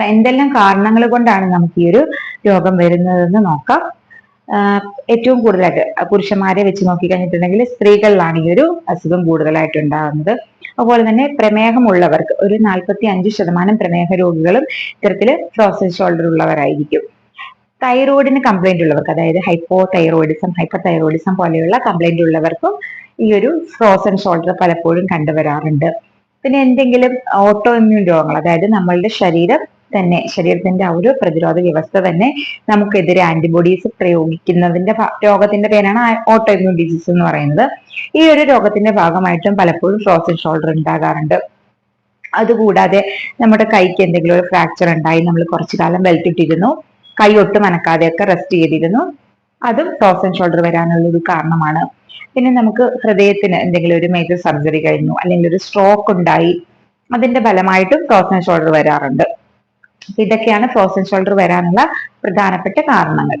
അപ്പൊ എന്തെല്ലാം കാരണങ്ങൾ കൊണ്ടാണ് നമുക്ക് ഈ ഒരു രോഗം വരുന്നതെന്ന് നോക്കാം. ഏറ്റവും കൂടുതലായിട്ട് പുരുഷന്മാരെ വെച്ച് നോക്കിക്കഴിഞ്ഞിട്ടുണ്ടെങ്കിൽ സ്ത്രീകളിലാണ് ഈ ഒരു അസുഖം കൂടുതലായിട്ട് ഉണ്ടാകുന്നത്. അതുപോലെ തന്നെ പ്രമേഹമുള്ളവർക്ക് ഒരു നാൽപ്പത്തി അഞ്ച് ശതമാനം പ്രമേഹ രോഗികളും ഇത്തരത്തിൽ ഫ്രോസൺ ഷോൾഡർ ഉള്ളവരായിരിക്കും. തൈറോയിഡിന് കംപ്ലൈന്റ് ഉള്ളവർക്ക് അതായത് ഹൈപ്പോ തൈറോയിഡിസം ഹൈപ്പർ തൈറോയിഡിസം പോലെയുള്ള കംപ്ലൈന്റ് ഉള്ളവർക്കും ഈ ഒരു ഫ്രോസൺ ഷോൾഡർ പലപ്പോഴും കണ്ടുവരാറുണ്ട്. പിന്നെ എന്തെങ്കിലും ഓട്ടോ ഇമ്മ്യൂൺ രോഗങ്ങൾ അതായത് നമ്മളുടെ ശരീരം തന്നെ ശരീരത്തിന്റെ ആ ഒരു പ്രതിരോധ വ്യവസ്ഥ തന്നെ നമുക്കെതിരെ ആന്റിബോഡീസ് പ്രയോഗിക്കുന്നതിന്റെ രോഗത്തിന്റെ പേരാണ് ഓട്ടോ ഇമ്മ്യൂൺ ഡിസീസ് എന്ന് പറയുന്നത്. ഈ ഒരു രോഗത്തിന്റെ ഭാഗമായിട്ടും പലപ്പോഴും ഫ്രോസൺ ഷോൾഡർ ഉണ്ടാകാറുണ്ട്. അതുകൂടാതെ നമ്മുടെ കൈക്ക് എന്തെങ്കിലും ഒരു ഫ്രാക്ചർ ഉണ്ടായി നമ്മൾ കുറച്ചു കാലം ബെൽറ്റ് ഇട്ടിരുന്നു കൈ ഒട്ടും അനക്കാതെയൊക്കെ റെസ്റ്റ് ചെയ്തിരുന്നു. അതും ഫ്രോസൺ ഷോൾഡർ വരാനുള്ള ഒരു കാരണമാണ്. പിന്നെ നമുക്ക് ഹൃദയത്തിന് എന്തെങ്കിലും ഒരു മേജർ സർജറി കഴിഞ്ഞു അല്ലെങ്കിൽ ഒരു സ്ട്രോക്ക് ഉണ്ടായി അതിന്റെ ഫലമായിട്ടും ഫ്രോസൺ ഷോൾഡർ വരാറുണ്ട്. ഇതൊക്കെയാണ് ഫ്രോസൺ ഷോൾഡർ വരാനുള്ള പ്രധാനപ്പെട്ട കാരണങ്ങൾ.